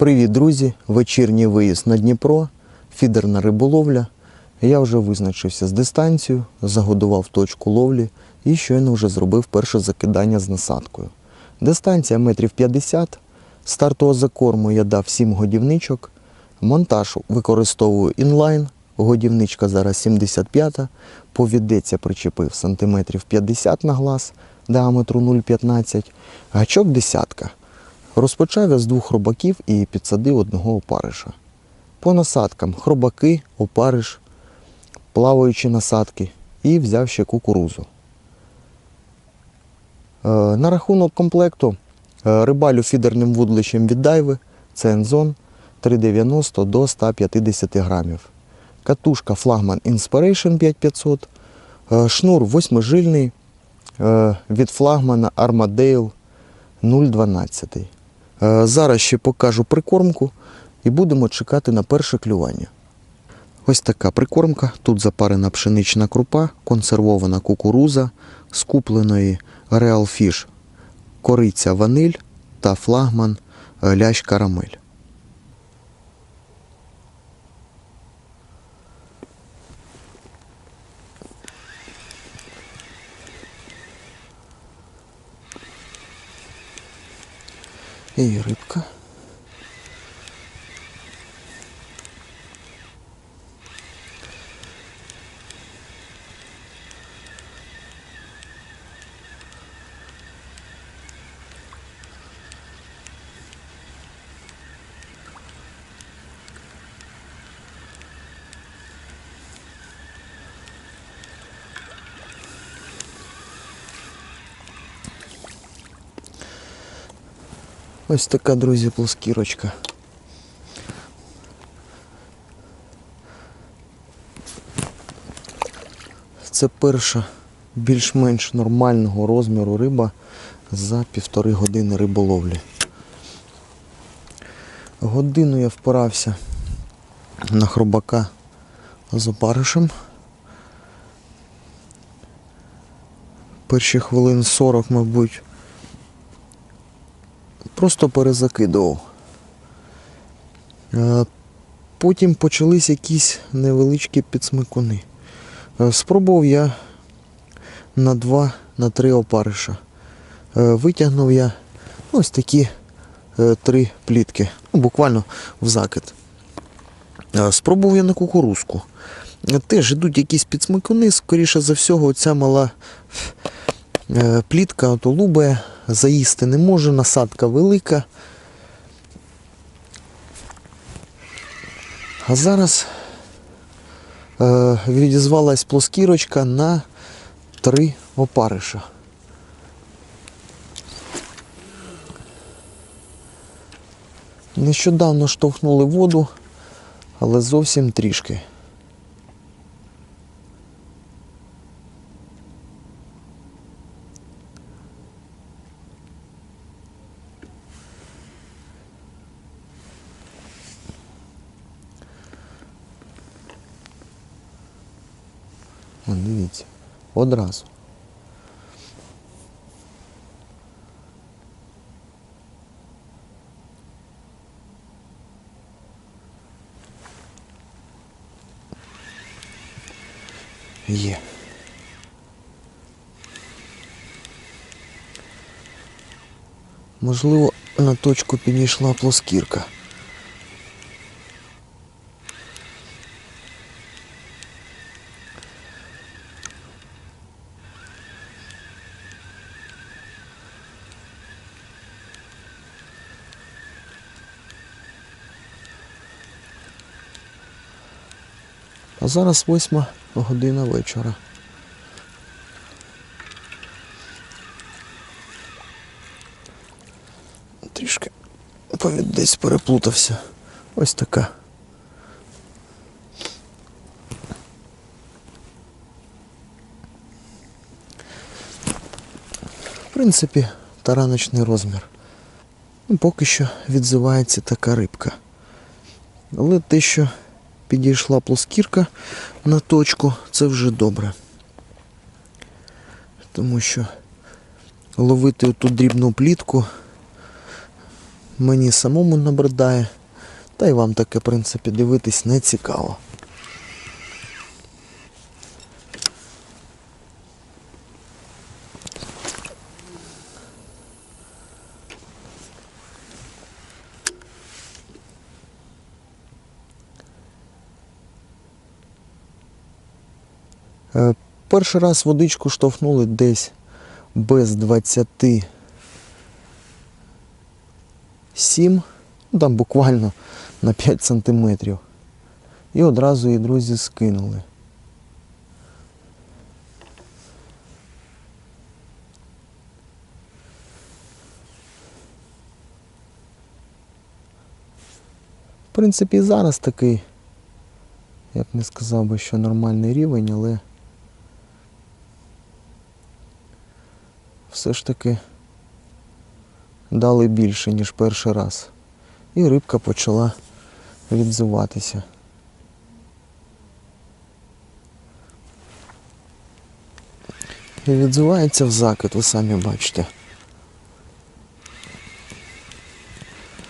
Привіт, друзі! Вечірній виїзд на Дніпро, фідерна риболовля. Я вже визначився з дистанцією, загодував точку ловлі і щойно вже зробив перше закидання з насадкою. Дистанція метрів 50. Стартового закорму я дав 7 годівничок. Монтаж використовую інлайн. Годівничка зараз 75. Повідець я причепив сантиметрів 50 на глаз діаметру 0,15. Гачок десятка. Розпочав я з двох хробаків і підсадив одного опариша. По насадкам хробаки, опариш, плаваючі насадки і взяв ще кукурузу. Е, На рахунок комплекту е, рибалю фідерним вудлищем від дайви це Enzon 390 до 150 грамів. Катушка флагман Inspiration 5500, е, шнур восьмижильний від флагмана Armadale 0,12. Е, Зараз ще покажу прикормку і будемо чекати на перше клювання. Ось така прикормка. Тут запарена пшенична крупа, консервована кукуруза, з купленої Real Fish, кориця ваниль та флагман е, лящ карамель. І рибка. Ось така, друзі, плоскірочка. Це перша більш-менш нормального розміру риба за півтори години риболовлі. Годину я впирався на хробака з опаришем. Перші хвилин 40, мабуть, просто перезакидував. Е, Потім почались якісь невеличкі підсмикуни. Е, Спробував я на два, на три опариша. Е, Витягнув я ось такі три плітки, ну, буквально в закид. Спробував я на кукурузку. Теж ідуть якісь підсмикуни, скоріше за всього, оця мала плітка ото лубає, заїсти не може, насадка велика. А зараз е, відізвалась плоскірочка на три опариша. Нещодавно штовхнули воду, але зовсім трішки. О, дивіться, одразу. Є. Можливо, на точку підійшла плоскірка. А зараз восьма година вечора. Трішки повід десь переплутався. Ось така. В принципі, тараночний розмір. Ну, Поки що відзивається така рибка. Але те, що підійшла плоскірка на точку, це вже добре. Тому що ловити ту дрібну плітку Мені самому набридає, та й вам таке, в принципі, дивитись не цікаво. Е, Перший раз водичку штовхнули десь без 27, ну, там буквально на 5 сантиметрів. І одразу її друзі скинули. В принципі, і зараз такий, я б не сказав би, що нормальний рівень, але все ж таки дали більше, ніж перший раз. І рибка почала відзиватися. І відзивається в закид, ви самі бачите.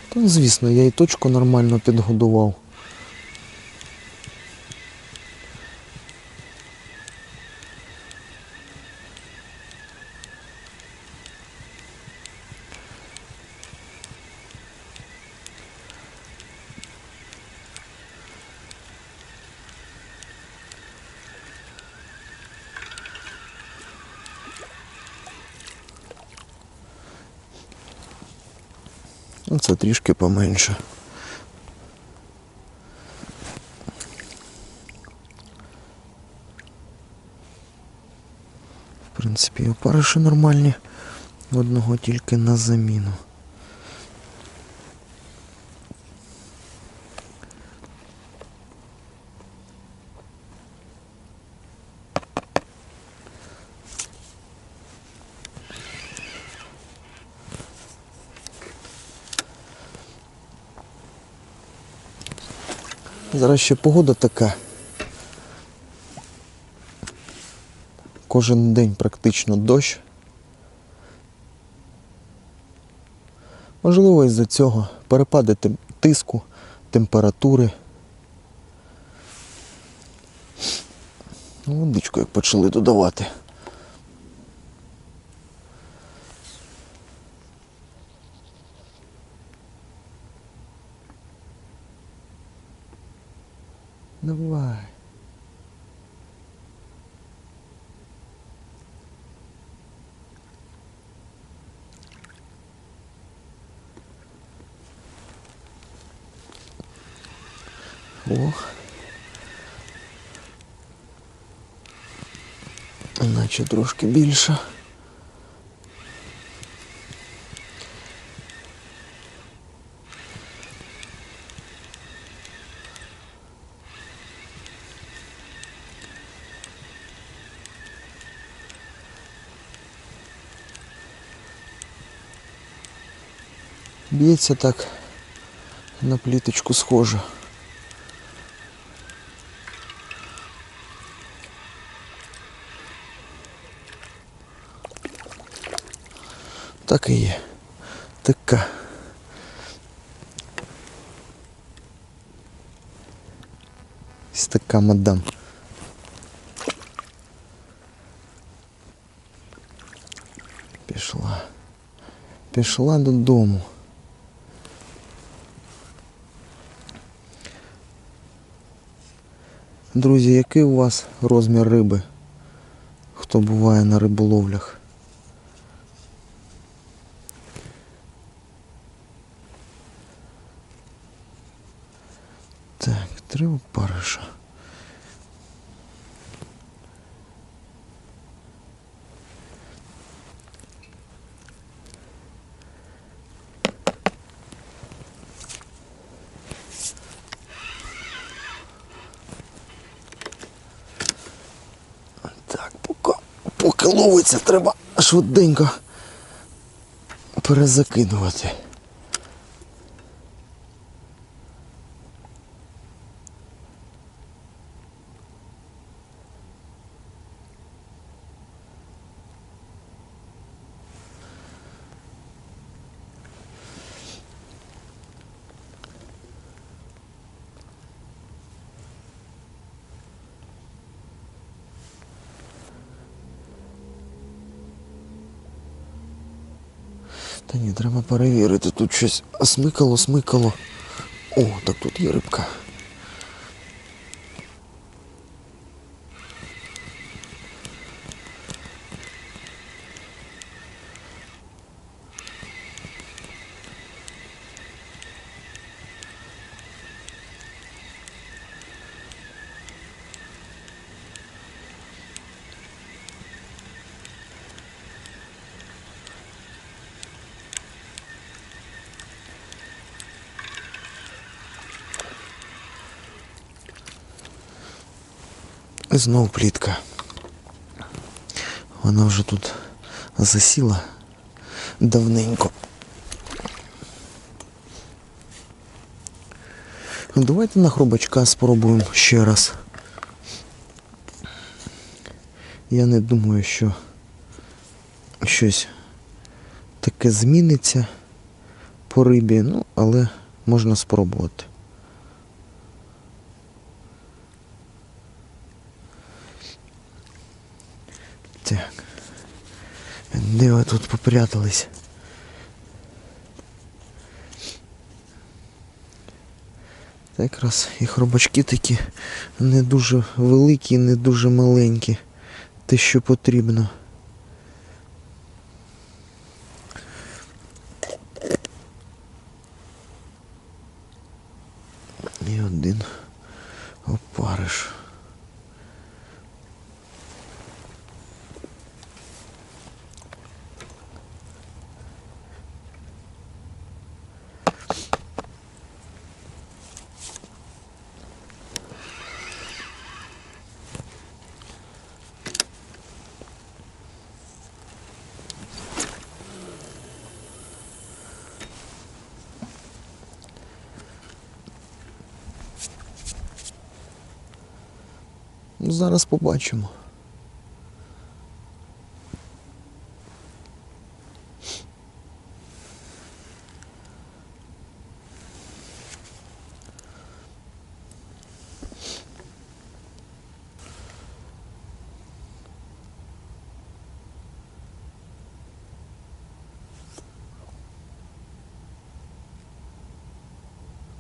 Та, звісно, я і точку нормально підгодував. Це трішки поменше. В принципі, опариші нормальні. Одного тільки на заміну. Зараз ще погода така. Кожен день практично дощ. Можливо, із-за цього перепади тиску, температури. Ну, Водичку як почали додавати. Ох. Наче трошки більше. Б'ється так на пліточку схоже. Так і є. Така. Ось така мадам. Пішла. Пішла додому. Друзі, який у вас розмір риби? Хто буває на риболовлях? Так, три опариша. Так, поки, поки ловиться, треба швиденько перезакидувати. Та ні, треба перевірити. Тут щось смикало, смикало. О, так тут є рибка. Знов плітка. Вона вже тут засіла давненько. Ну, Давайте на хробачка спробуємо ще раз. Я не думаю, що щось таке зміниться по рибі, ну, але можна спробувати. Де тут попрятались? Та якраз і хробачки такі не дуже великі, не дуже маленькі. Те, що потрібно. Побачимо.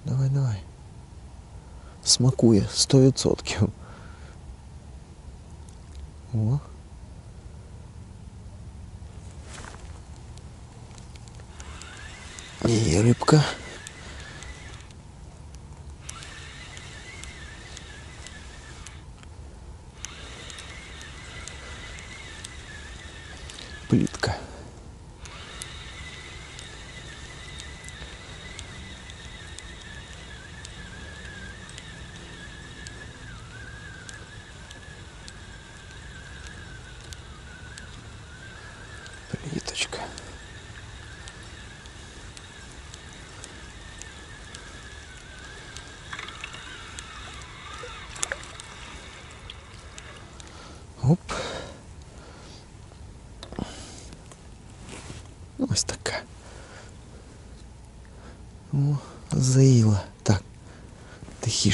Давай, давай. Смакує 100%. О. Є рибка. Плітка.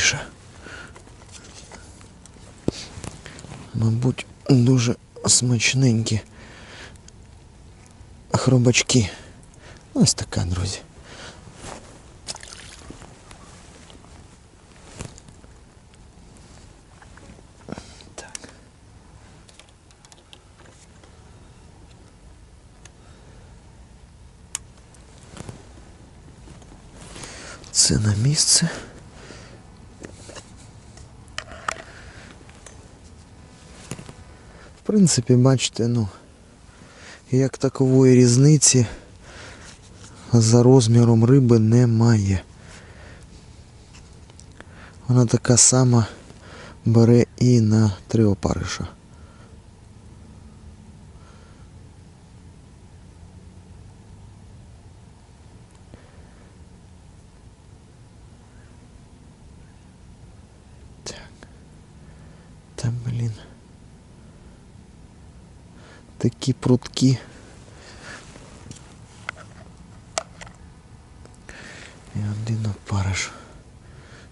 Тихіше. Мабуть, дуже смачненькі хробачки. Ось така, друзі. Так. Це на місце. Принципі, бачите, ну, як такової різниці за розміром риби немає. Вона така сама бере і на три опариша. Так. Та блін. Такі прутки. І один опариш.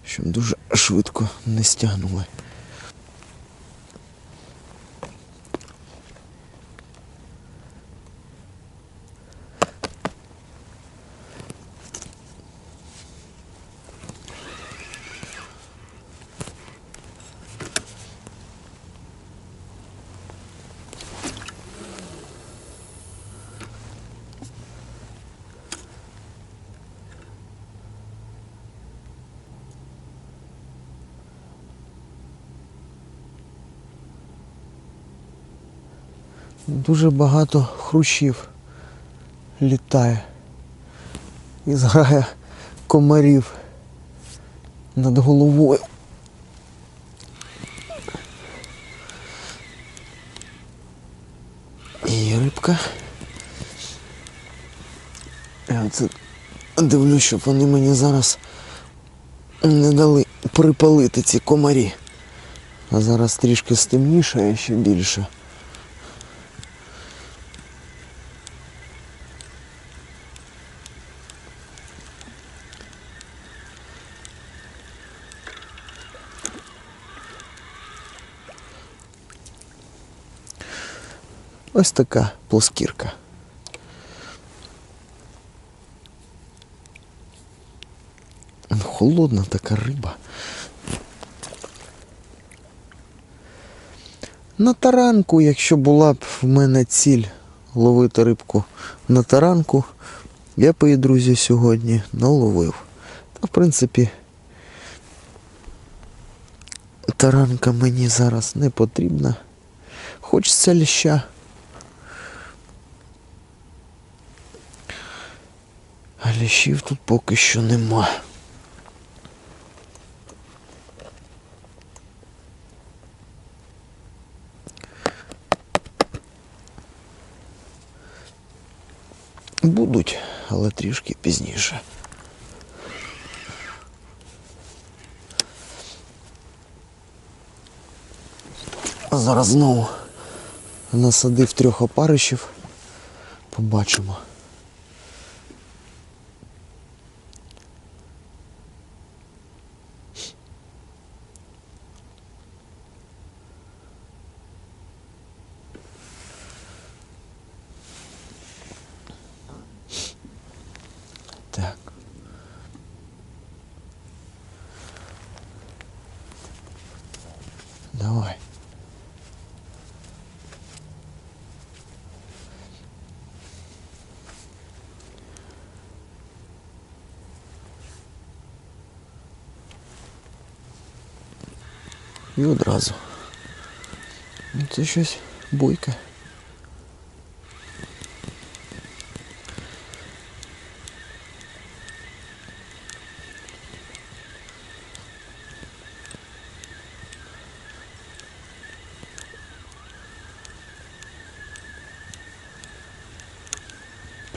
Щоб дуже швидко не стягнули. Дуже багато хрущів літає. І зграє комарів над головою. І рибка. Я оце дивлюсь, щоб вони мені зараз не дали припалити ці комарі. А зараз трішки стемнішає ще більше. Ось така плоскірка. Холодна така риба. На таранку, якщо була б в мене ціль ловити рибку на таранку, я б її, друзі, сьогодні наловив. Та, в принципі, таранка мені зараз не потрібна. Хочеться ліща. А ліщів тут поки що нема. Будуть, але трішки пізніше. Зараз знову насадив трьох опаришів. Побачимо. І одразу. Ну, Це щось бойке.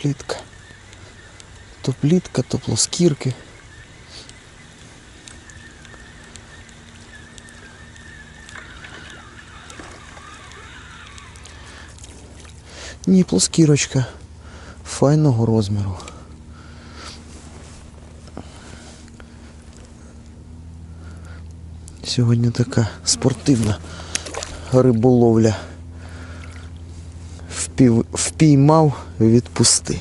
Плітка. То плітка, то плоскірки. Ні, плоскірочка файного розміру. Сьогодні така спортивна риболовля. Впів... Впіймав, відпусти.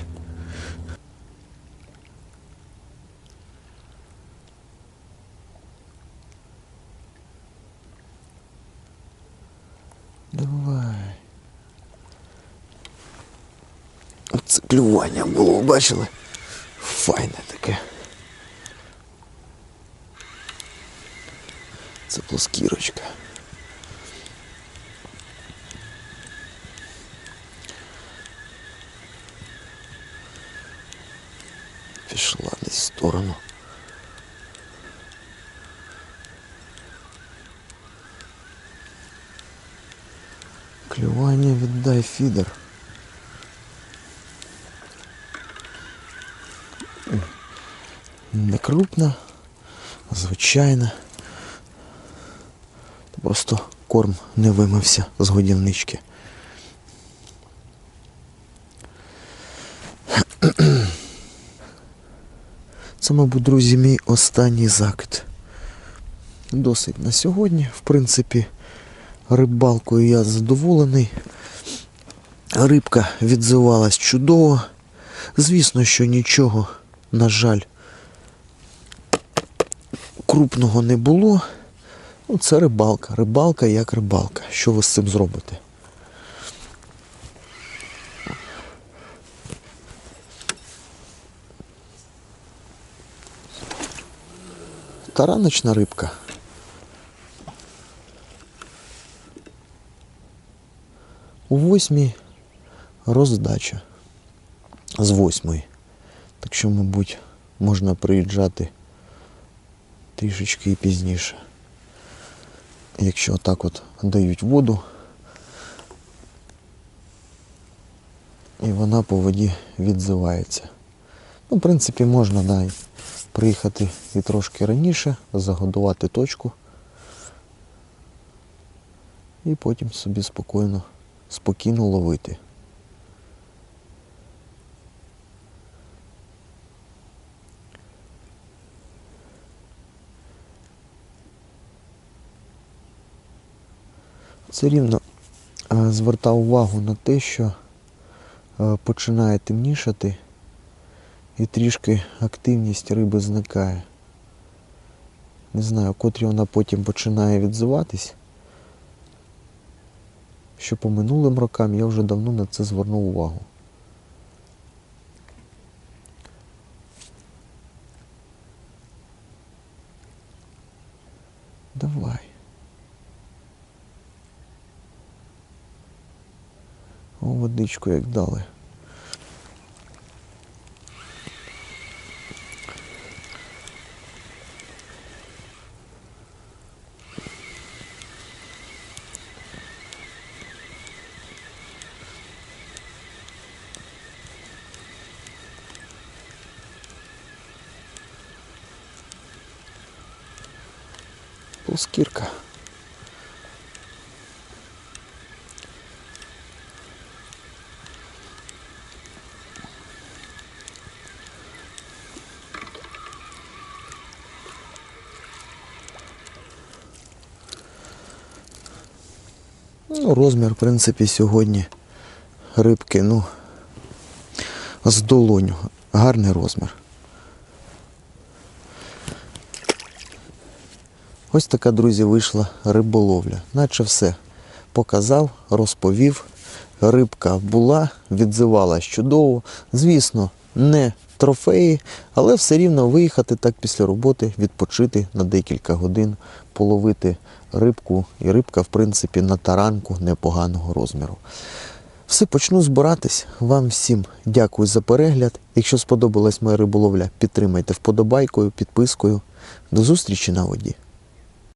Давай. Оце клювання було, бачили? Файне таке. Це плоскірочка. Пішла десь в сторону. Клювання віддай фідер. Не крупна, звичайна. Просто корм не вимився з годівнички. Це, мабуть, друзі, мій останній закид. Досить на сьогодні. В принципі, рибалкою я задоволений. Рибка відзивалась чудово. Звісно, що нічого, на жаль, крупного не було. Ну, це рибалка. Рибалка як рибалка. Що ви з цим зробите? Тараночна рибка. У восьмій роздача з восьмої. Так що, мабуть, можна приїжджати трішечки і пізніше. Якщо отак от дають воду, і вона по воді відзивається. Ну, в принципі, можна да, приїхати і трошки раніше, загодувати точку. І потім собі спокійно, спокійно ловити. Це рівно е, звертав увагу на те, що е, починає темнішати і трішки активність риби зникає. Не знаю, котрі вона потім починає відзиватись. Що по минулим рокам я вже давно на це звернув увагу. Давай. О, водичку як дали. Плоскірка. Ну, розмір, в принципі, сьогодні рибки, ну, з долоню. Гарний розмір. Ось така, друзі, вийшла риболовля. Наче все показав, розповів. Рибка була, відзивалась чудово. Звісно, не трофеї, але все рівно виїхати так після роботи, відпочити на декілька годин, половити рибку. І рибка, в принципі, на таранку непоганого розміру. Все почну збиратись. Вам всім дякую за перегляд. Якщо сподобалась моя риболовля, підтримайте вподобайкою, підпискою. До зустрічі на воді.